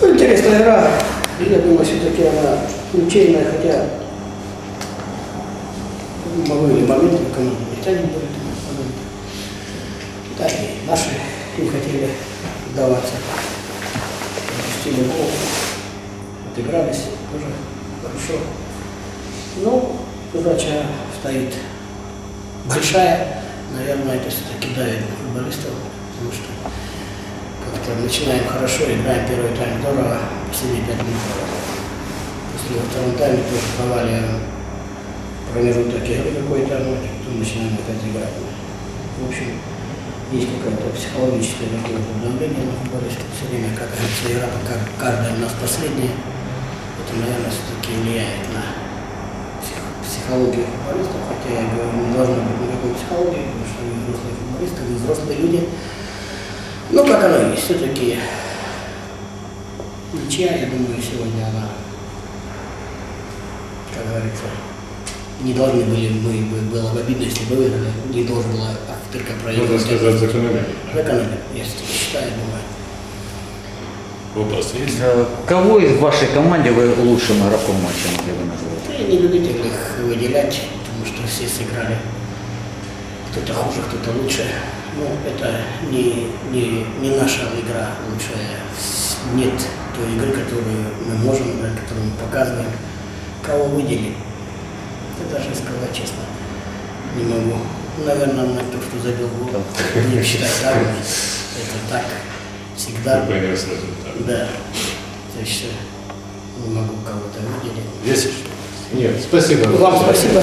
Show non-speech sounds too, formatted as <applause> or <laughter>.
Ну, интересная игра. Я думаю, все-таки она ничейная, хотя были моменты, моменты. Так и наши не хотели сдаваться. Допустили гол, отыгрались тоже хорошо. Ну, удача стоит большая. Наверное, это все-таки давит футболистов, начинаем хорошо, играем первый тайм здорово, последние пять минут. После во втором тайме тоже проваливаем промежуток игры какой-то, ну, потом начинаем опять играть. В общем, есть какое-то психологическое какое-то давление на футболистов. Все время, как говорится, игра пока каждая у нас последняя. Это, наверное, все-таки влияет на псих- психологию футболистов, хотя я говорю, не должно быть никакой психологии, потому что они взрослые футболисты, они взрослые люди. Ну, как оно есть, все-таки ничья, я думаю, сегодня она, как говорится, не должны были мы, бы- было бы обидно, если бы выиграли, не должен была Ахтырка проиграть. Можно сказать, закономерно. Закономерно, я считаю, думаю. Вопрос есть? Э, Кого из вашей команде вы лучшим игроком матча могли бы назвать? Я не любитель их выделять, потому что все сыграли. Кто-то хуже, кто-то лучше. Но это не, не, не наша игра лучшая. Нет той игры, которую мы можем которую мы показываем. Кого выделить? Это даже сказать честно не могу. Наверное, на то, что забил гол, будем <laughs> считать так. Это так. Всегда. Да. То есть не могу кого-то выделить. Есть еще? Нет, спасибо. Вам спасибо.